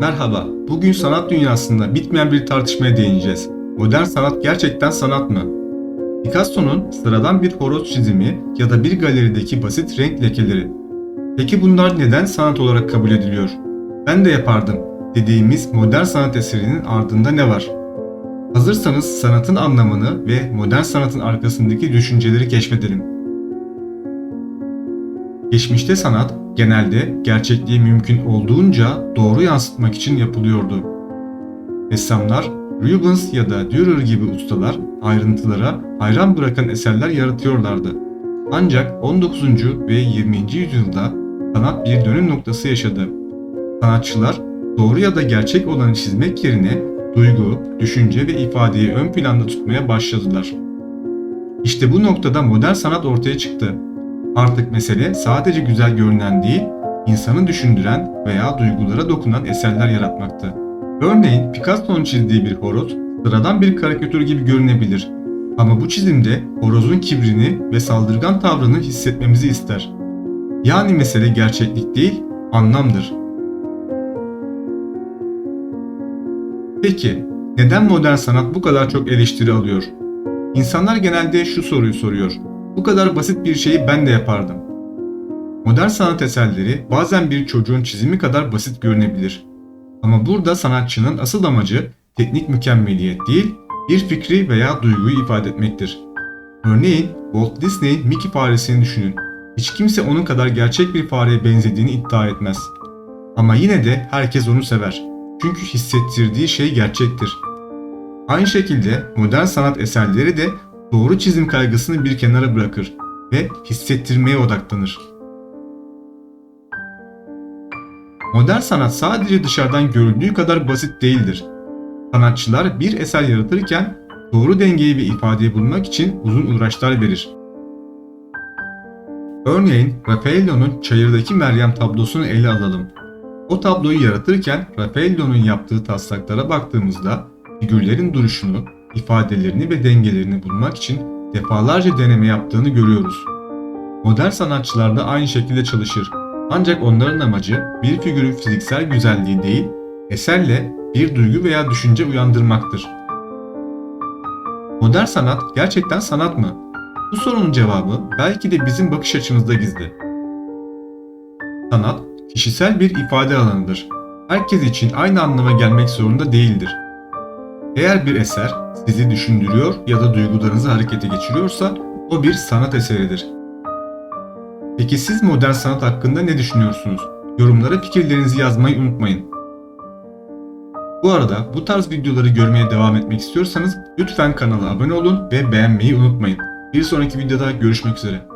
Merhaba, bugün sanat dünyasında bitmeyen bir tartışmaya değineceğiz. Modern sanat gerçekten sanat mı? Picasso'nun sıradan bir horoz çizimi ya da bir galerideki basit renk lekeleri. Peki bunlar neden sanat olarak kabul ediliyor? Ben de yapardım dediğimiz modern sanat eserinin ardında ne var? Hazırsanız sanatın anlamını ve modern sanatın arkasındaki düşünceleri keşfedelim. Geçmişte sanat genelde gerçekliği mümkün olduğunca doğru yansıtmak için yapılıyordu. Ressamlar, Rubens ya da Dürer gibi ustalar ayrıntılara hayran bırakan eserler yaratıyorlardı. Ancak 19. ve 20. yüzyılda sanat bir dönüm noktası yaşadı. Sanatçılar doğru ya da gerçek olanı çizmek yerine duygu, düşünce ve ifadeyi ön planda tutmaya başladılar. İşte bu noktada modern sanat ortaya çıktı. Artık mesele sadece güzel görünen değil, insanı düşündüren veya duygulara dokunan eserler yaratmaktı. Örneğin Picasso'nun çizdiği bir horoz sıradan bir karikatür gibi görünebilir. Ama bu çizimde horozun kibrini ve saldırgan tavrını hissetmemizi ister. Yani mesele gerçeklik değil, anlamdır. Peki, neden modern sanat bu kadar çok eleştiri alıyor? İnsanlar genelde şu soruyu soruyor. Bu kadar basit bir şeyi ben de yapardım. Modern sanat eserleri bazen bir çocuğun çizimi kadar basit görünebilir. Ama burada sanatçının asıl amacı teknik mükemmeliyet değil, bir fikri veya duyguyu ifade etmektir. Örneğin Walt Disney Mickey faresini düşünün. Hiç kimse onun kadar gerçek bir fareye benzediğini iddia etmez. Ama yine de herkes onu sever. Çünkü hissettirdiği şey gerçektir. Aynı şekilde modern sanat eserleri de doğru çizim kaygısını bir kenara bırakır ve hissettirmeye odaklanır. Modern sanat sadece dışarıdan görüldüğü kadar basit değildir. Sanatçılar bir eser yaratırken doğru dengeyi ve ifadeyi bulmak için uzun uğraşlar verir. Örneğin Raffaello'nun Çayır'daki Meryem tablosunu ele alalım. O tabloyu yaratırken Raffaello'nun yaptığı taslaklara baktığımızda figürlerin duruşunu, ifadelerini ve dengelerini bulmak için defalarca deneme yaptığını görüyoruz. Modern sanatçılar da aynı şekilde çalışır. Ancak onların amacı bir figürün fiziksel güzelliği değil, eserle bir duygu veya düşünce uyandırmaktır. Modern sanat gerçekten sanat mı? Bu sorunun cevabı belki de bizim bakış açımızda gizli. Sanat, kişisel bir ifade alanıdır. Herkes için aynı anlama gelmek zorunda değildir. Eğer bir eser sizi düşündürüyor ya da duygularınızı harekete geçiriyorsa o bir sanat eseridir. Peki siz modern sanat hakkında ne düşünüyorsunuz? Yorumlara fikirlerinizi yazmayı unutmayın. Bu arada bu tarz videoları görmeye devam etmek istiyorsanız lütfen kanala abone olun ve beğenmeyi unutmayın. Bir sonraki videoda görüşmek üzere.